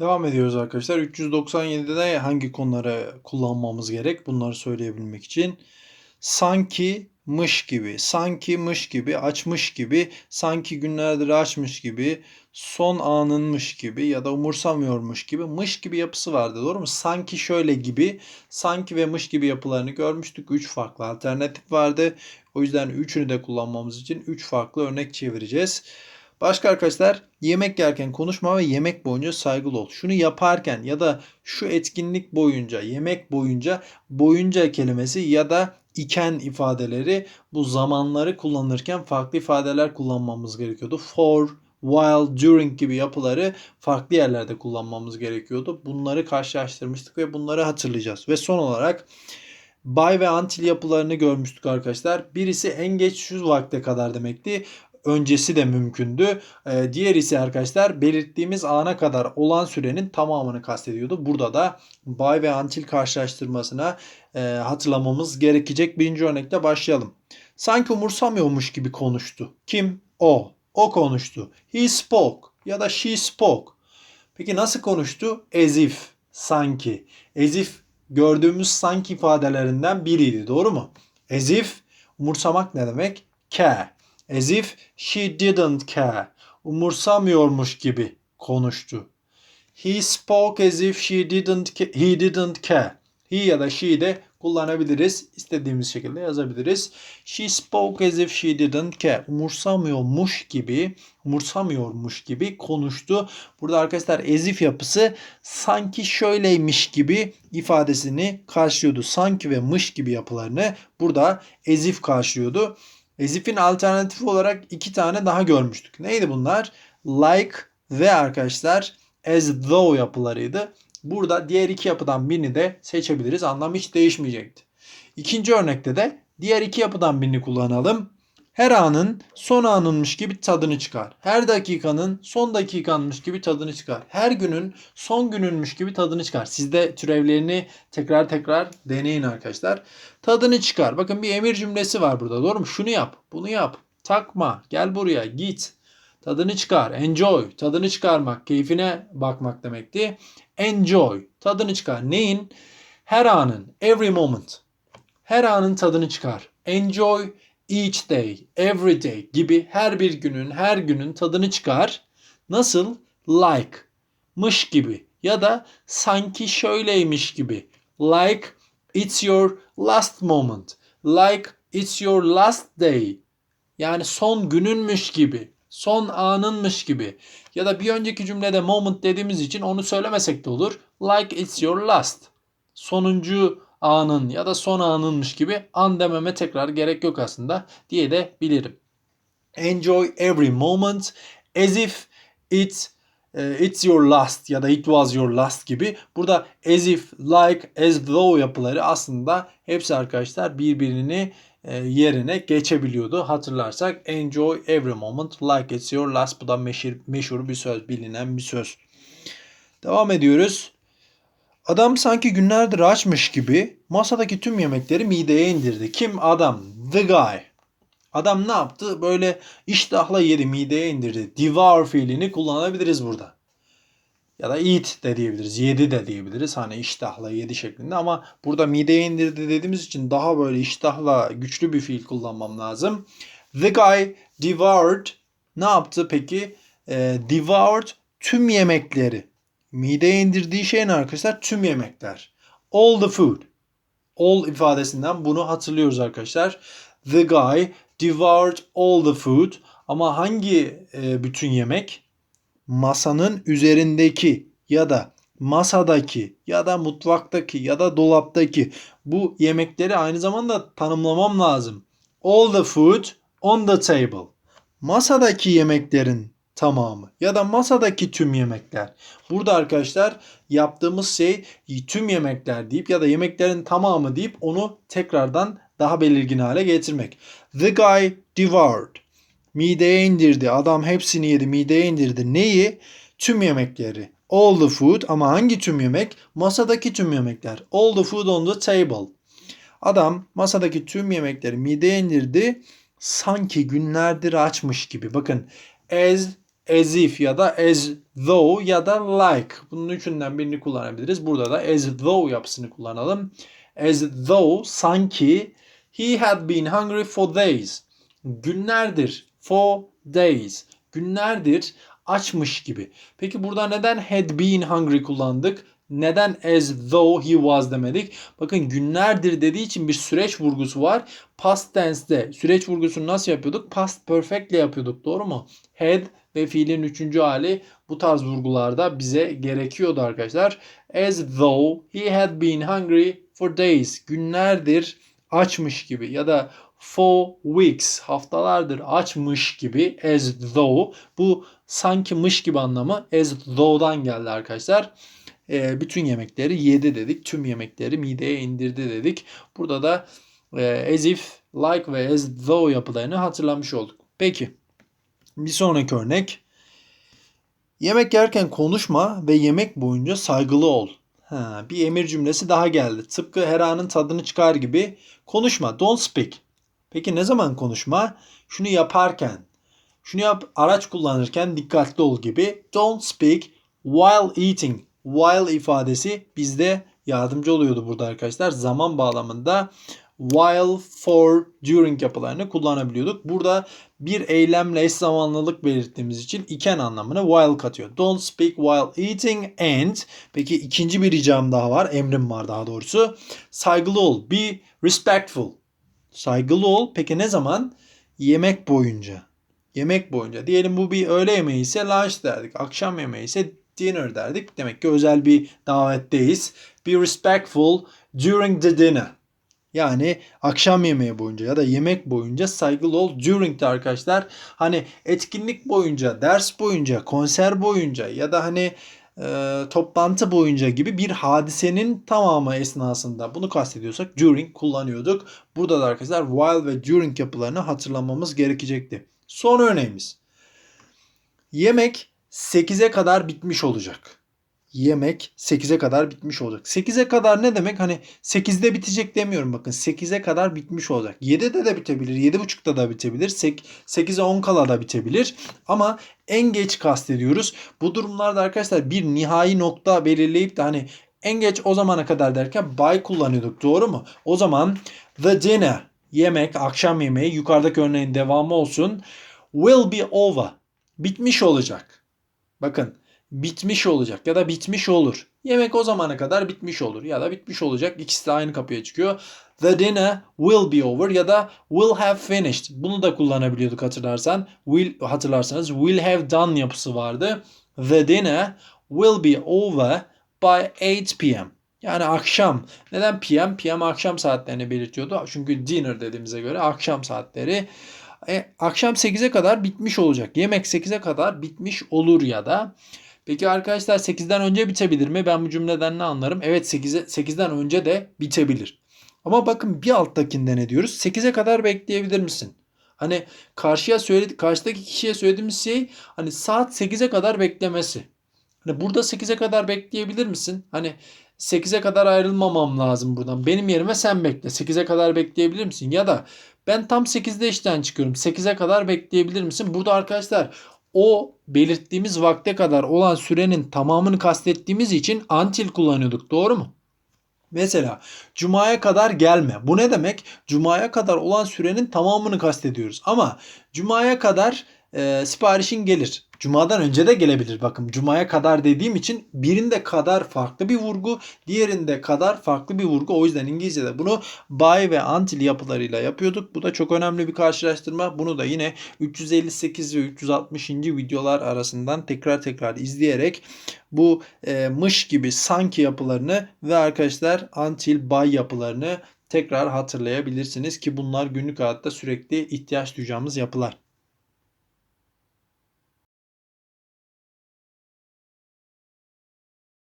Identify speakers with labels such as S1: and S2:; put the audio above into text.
S1: Devam ediyoruz arkadaşlar. 397'de hangi konuları kullanmamız gerek? Bunları söyleyebilmek için. Sanki mış gibi, sanki mış gibi, açmış gibi, sanki günlerdir açmış gibi, son anınmış gibi ya da umursamıyormuş gibi, mış gibi yapısı vardı doğru mu? Sanki şöyle gibi, sanki ve mış gibi yapılarını görmüştük. 3 farklı alternatif vardı. O yüzden üçünü de kullanmamız için 3 farklı örnek çevireceğiz. Başka arkadaşlar yemek yerken konuşma ve yemek boyunca saygılı ol. Şunu yaparken ya da şu etkinlik boyunca, yemek boyunca, boyunca kelimesi ya da iken ifadeleri bu zamanları kullanırken farklı ifadeler kullanmamız gerekiyordu. For, while, during gibi yapıları farklı yerlerde kullanmamız gerekiyordu. Bunları karşılaştırmıştık ve bunları hatırlayacağız. Ve son olarak by ve until yapılarını görmüştük arkadaşlar. Birisi en geç şu vakte kadar demekti öncesi de mümkündü. Ee, diğer ise arkadaşlar belirttiğimiz ana kadar olan sürenin tamamını kastediyordu. Burada da by ve until karşılaştırmasına e, hatırlamamız gerekecek. Birinci örnekte başlayalım. Sanki umursamıyormuş gibi konuştu. Kim? O. O konuştu. He spoke ya da she spoke. Peki nasıl konuştu? As if. Sanki. As if gördüğümüz sanki ifadelerinden biriydi. Doğru mu? As if umursamak ne demek? Care. As if she didn't care. Umursamıyormuş gibi konuştu. He spoke as if she didn't he didn't care. He ya da she de kullanabiliriz. İstediğimiz şekilde yazabiliriz. She spoke as if she didn't care. Umursamıyormuş gibi, umursamıyormuş gibi konuştu. Burada arkadaşlar as if yapısı sanki şöyleymiş gibi ifadesini karşılıyordu. Sanki ve mış gibi yapılarını burada as if karşılıyordu. As if'in alternatifi olarak iki tane daha görmüştük. Neydi bunlar? Like ve arkadaşlar as though yapılarıydı. Burada diğer iki yapıdan birini de seçebiliriz. Anlam hiç değişmeyecekti. İkinci örnekte de diğer iki yapıdan birini kullanalım. Her anın son anınmış gibi tadını çıkar. Her dakikanın son dakikanmış gibi tadını çıkar. Her günün son gününmüş gibi tadını çıkar. Siz de türevlerini tekrar tekrar deneyin arkadaşlar. Tadını çıkar. Bakın bir emir cümlesi var burada. Doğru mu? Şunu yap, bunu yap. Takma, gel buraya, git. Tadını çıkar. Enjoy. Tadını çıkarmak, keyfine bakmak demekti. Enjoy. Tadını çıkar. Neyin? Her anın. Every moment. Her anın tadını çıkar. Enjoy each day, every day gibi her bir günün, her günün tadını çıkar. Nasıl? Like. Mış gibi. Ya da sanki şöyleymiş gibi. Like it's your last moment. Like it's your last day. Yani son gününmüş gibi. Son anınmış gibi. Ya da bir önceki cümlede moment dediğimiz için onu söylemesek de olur. Like it's your last. Sonuncu anın ya da son anınmış gibi an dememe tekrar gerek yok aslında diye de bilirim. Enjoy every moment as if it e, it's your last ya da it was your last gibi. Burada as if, like, as though yapıları aslında hepsi arkadaşlar birbirini e, yerine geçebiliyordu. Hatırlarsak enjoy every moment like it's your last. Bu da meşhur, meşhur bir söz, bilinen bir söz. Devam ediyoruz. Adam sanki günlerdir açmış gibi masadaki tüm yemekleri mideye indirdi. Kim? Adam. The guy. Adam ne yaptı? Böyle iştahla yedi, mideye indirdi. Devour fiilini kullanabiliriz burada. Ya da eat de diyebiliriz. Yedi de diyebiliriz. Hani iştahla yedi şeklinde ama burada mideye indirdi dediğimiz için daha böyle iştahla güçlü bir fiil kullanmam lazım. The guy devoured ne yaptı peki? Ee, devoured tüm yemekleri. Mideye indirdiği şey ne arkadaşlar? Tüm yemekler. All the food. All ifadesinden bunu hatırlıyoruz arkadaşlar. The guy devoured all the food. Ama hangi e, bütün yemek? Masanın üzerindeki ya da masadaki ya da mutfaktaki ya da dolaptaki bu yemekleri aynı zamanda tanımlamam lazım. All the food on the table. Masadaki yemeklerin tamamı ya da masadaki tüm yemekler. Burada arkadaşlar yaptığımız şey tüm yemekler deyip ya da yemeklerin tamamı deyip onu tekrardan daha belirgin hale getirmek. The guy devoured. Mideye indirdi. Adam hepsini yedi. Mideye indirdi. Neyi? Tüm yemekleri. All the food ama hangi tüm yemek? Masadaki tüm yemekler. All the food on the table. Adam masadaki tüm yemekleri mideye indirdi. Sanki günlerdir açmış gibi. Bakın as as if ya da as though ya da like. Bunun üçünden birini kullanabiliriz. Burada da as though yapısını kullanalım. As though sanki he had been hungry for days. Günlerdir. For days. Günlerdir açmış gibi. Peki burada neden had been hungry kullandık? Neden as though he was demedik? Bakın günlerdir dediği için bir süreç vurgusu var. Past tense'de süreç vurgusunu nasıl yapıyorduk? Past perfect ile yapıyorduk. Doğru mu? Had ve fiilin üçüncü hali bu tarz vurgularda bize gerekiyordu arkadaşlar. As though he had been hungry for days. Günlerdir açmış gibi ya da for weeks haftalardır açmış gibi as though bu sanki mış gibi anlamı as though'dan geldi arkadaşlar. E, bütün yemekleri yedi dedik. Tüm yemekleri mideye indirdi dedik. Burada da e, as if, like ve as though yapılarını hatırlamış olduk. Peki. Bir sonraki örnek. Yemek yerken konuşma ve yemek boyunca saygılı ol. Ha, bir emir cümlesi daha geldi. Tıpkı her anın tadını çıkar gibi konuşma. Don't speak. Peki ne zaman konuşma? Şunu yaparken. Şunu yap araç kullanırken dikkatli ol gibi. Don't speak while eating. While ifadesi bizde yardımcı oluyordu burada arkadaşlar. Zaman bağlamında while, for, during yapılarını kullanabiliyorduk. Burada bir eylemle eş zamanlılık belirttiğimiz için iken anlamına while katıyor. Don't speak while eating and peki ikinci bir ricam daha var. Emrim var daha doğrusu. Saygılı ol. Be respectful. Saygılı ol. Peki ne zaman? Yemek boyunca. Yemek boyunca. Diyelim bu bir öğle yemeği ise lunch derdik. Akşam yemeği ise dinner derdik. Demek ki özel bir davetteyiz. Be respectful during the dinner. Yani akşam yemeği boyunca ya da yemek boyunca saygılı ol. During de arkadaşlar hani etkinlik boyunca, ders boyunca, konser boyunca ya da hani e, toplantı boyunca gibi bir hadisenin tamamı esnasında bunu kastediyorsak during kullanıyorduk. Burada da arkadaşlar while ve during yapılarını hatırlamamız gerekecekti. Son örneğimiz. Yemek 8'e kadar bitmiş olacak. Yemek 8'e kadar bitmiş olacak. 8'e kadar ne demek? Hani 8'de bitecek demiyorum bakın. 8'e kadar bitmiş olacak. 7'de de bitebilir. 7.30'da da bitebilir. 8'e 10 kala da bitebilir. Ama en geç kastediyoruz. Bu durumlarda arkadaşlar bir nihai nokta belirleyip de hani en geç o zamana kadar derken by kullanıyorduk. Doğru mu? O zaman the dinner yemek, akşam yemeği yukarıdaki örneğin devamı olsun. Will be over. Bitmiş olacak. Bakın bitmiş olacak ya da bitmiş olur. Yemek o zamana kadar bitmiş olur ya da bitmiş olacak. İkisi de aynı kapıya çıkıyor. The dinner will be over ya da will have finished. Bunu da kullanabiliyorduk hatırlarsan. Will hatırlarsanız will have done yapısı vardı. The dinner will be over by 8 p.m. Yani akşam. Neden PM? PM akşam saatlerini belirtiyordu. Çünkü dinner dediğimize göre akşam saatleri. E, akşam 8'e kadar bitmiş olacak. Yemek 8'e kadar bitmiş olur ya da Peki arkadaşlar 8'den önce bitebilir mi? Ben bu cümleden ne anlarım? Evet 8'e 8'den önce de bitebilir. Ama bakın bir alttakinde ne diyoruz? 8'e kadar bekleyebilir misin? Hani karşıya söyledi karşıdaki kişiye söylediğimiz şey hani saat 8'e kadar beklemesi. Hani burada 8'e kadar bekleyebilir misin? Hani 8'e kadar ayrılmamam lazım buradan. Benim yerime sen bekle. 8'e kadar bekleyebilir misin? Ya da ben tam 8'de işten çıkıyorum. 8'e kadar bekleyebilir misin? Burada arkadaşlar o belirttiğimiz vakte kadar olan sürenin tamamını kastettiğimiz için until kullanıyorduk. Doğru mu? Mesela cumaya kadar gelme. Bu ne demek? Cumaya kadar olan sürenin tamamını kastediyoruz. Ama cumaya kadar e, siparişin gelir. Cuma'dan önce de gelebilir. Bakın Cuma'ya kadar dediğim için birinde kadar farklı bir vurgu, diğerinde kadar farklı bir vurgu. O yüzden İngilizce'de bunu by ve until yapılarıyla yapıyorduk. Bu da çok önemli bir karşılaştırma. Bunu da yine 358 ve 360. videolar arasından tekrar tekrar izleyerek bu e, mış gibi sanki yapılarını ve arkadaşlar until by yapılarını tekrar hatırlayabilirsiniz ki bunlar günlük hayatta sürekli ihtiyaç duyacağımız yapılar.